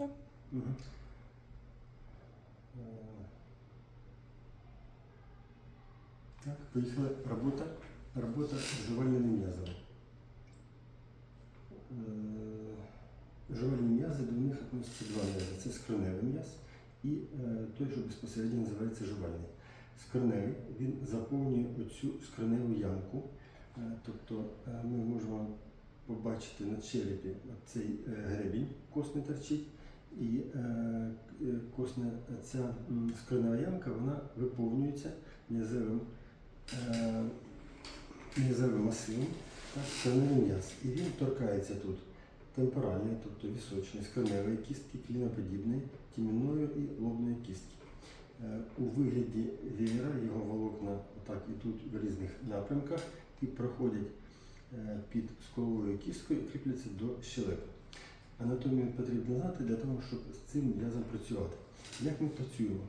Да. Мгм. Е, Так, поїхали. Робота. Робота з жувальними м'язами. Е, Жувальні м'язи до них відносяться два м'язи. Це скроневий м'яз і е, той, що безпосередньо називається жувальний. Скроневий він заповнює оцю скроневу ямку. Тобто ми можемо побачити на черепі цей гребінь костний торчить. І е, е, косна ця м, скронева ямка вона виповнюється м'язевим е, масивом, так, скроневий м'яз. І він торкається тут темпоральної, тобто вісочної, скроневої кістки, кліноподібної, тімінної і лобної кістки. Е, У вигляді веєра його волокна отак і тут в різних напрямках і проходять е, під сколовою кісткою і кріпляться до щелепи. Анатомію потрібно знати для того, щоб з цим м'язом працювати. Як ми працюємо?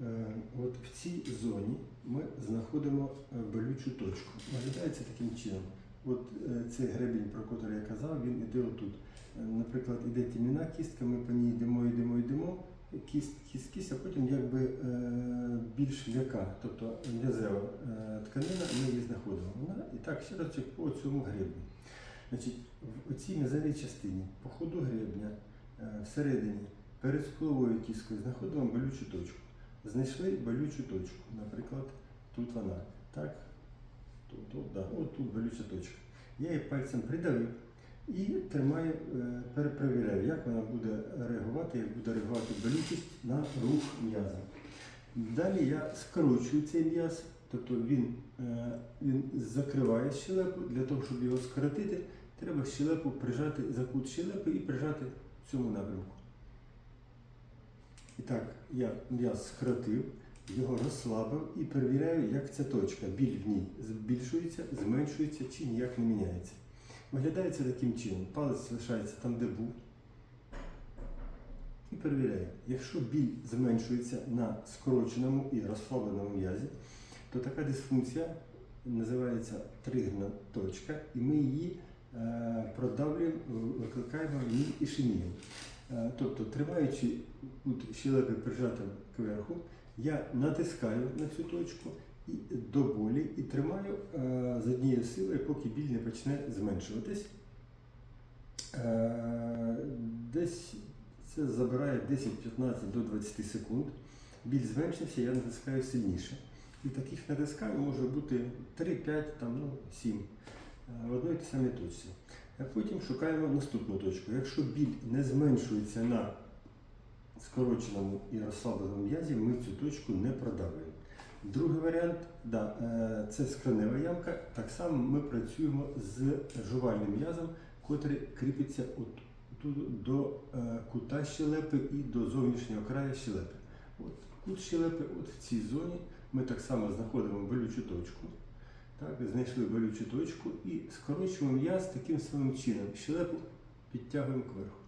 Е, От в цій зоні ми знаходимо е, болючу точку. Виглядає це таким чином. От е, цей гребінь, про який я казав, він іде отут. Наприклад, іде тіміна кістка, ми по ній йдемо, йдемо, йдемо, кість, кість, кість, а потім якби більш м'яка, тобто м'язева тканина, ми її знаходимо. І так ще раз по цьому гребню. Значить, в цій м'язевій частині по ходу гребня е, всередині перед скуловою кісткою знаходимо болючу точку. Знайшли болючу точку, наприклад, тут вона. Так? Тут, тут, да. От тут болюча точка. Я її пальцем придавив і тримаю, е, перепровіряю, як вона буде реагувати, як буде реагувати болючість на рух м'яза. Далі я скорочую цей м'яз, тобто він, е, він закриває щелепу. Для того, щоб його скоротити, треба щелепу прижати за кут щелепи і прижати в цьому напрямку. І так, я м'яз скоротив, його розслабив і перевіряю, як ця точка, біль в ній збільшується, зменшується чи ніяк не міняється. Виглядає це таким чином. Палець лишається там, де був. І перевіряю. Якщо біль зменшується на скороченому і розслабленому м'язі, то така дисфункція називається тригерна точка, і ми її е, продавлюємо, викликаємо в ній ішемію. Е, Тобто, тримаючи кут щелепи прижатим кверху, я натискаю на цю точку і до болі і тримаю е, з однією силою, поки біль не почне зменшуватись. Е, Десь це забирає 10-15 до 20 секунд. Біль зменшився, я натискаю сильніше. І таких натискань може бути 3-5, там, ну, 7 е, в одній тій самій точці. А потім шукаємо наступну точку. Якщо біль не зменшується на скороченому і розслабленому м'язі, ми цю точку не продавлюємо. Другий варіант да, е, це скронева ямка. Так само ми працюємо з жувальним м'язом, котрий кріпиться от до е, кута щелепи і до зовнішнього краю щелепи. От, кут щелепи, от в цій зоні ми так само знаходимо болючу точку. Так, знайшли болючу точку і скорочуємо м'яз таким самим чином. Щелепу підтягуємо кверху.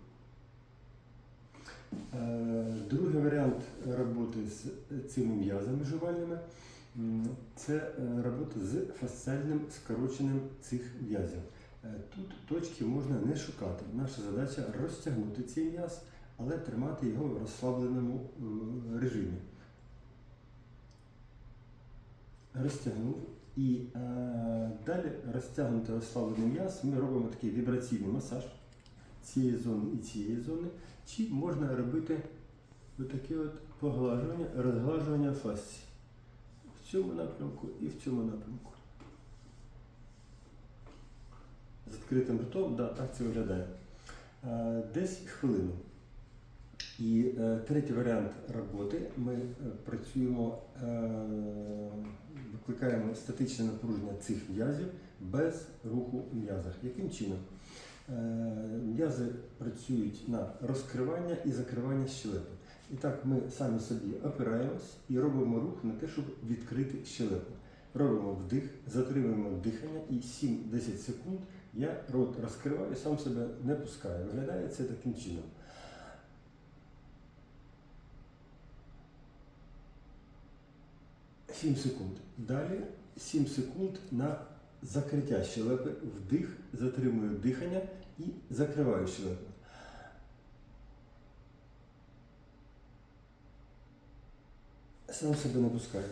Е, Другий варіант роботи з цими м'язами жувальними це е, робота з фасціальним скороченням цих м'язів. Е, Тут точки можна не шукати. Наша задача розтягнути цей м'яз, але тримати його в розслабленому режимі. Розтягнув. І е, далі розтягнути розслаблений м'яз, ми робимо такий вібраційний масаж цієї зони і цієї зони. Чи можна робити отаке от поглажування, розглажування фасції в цьому напрямку і в цьому напрямку. З відкритим ртом, да, так це виглядає. Е, Десь хвилину. І е, третій варіант роботи ми е, працюємо, е, викликаємо статичне напруження цих м'язів без руху в м'язах. Яким чином? Е, М'язи працюють на розкривання і закривання щелепи. І так ми самі собі опираємось і робимо рух на те, щоб відкрити щелепу. Робимо вдих, затримуємо дихання і 7-10 секунд я рот розкриваю, сам себе не пускаю. Виглядає це таким чином. 7 секунд. Далі 7 секунд на закриття щелепи, вдих, затримую дихання і закриваю щелепи. Сам себе не пускаю.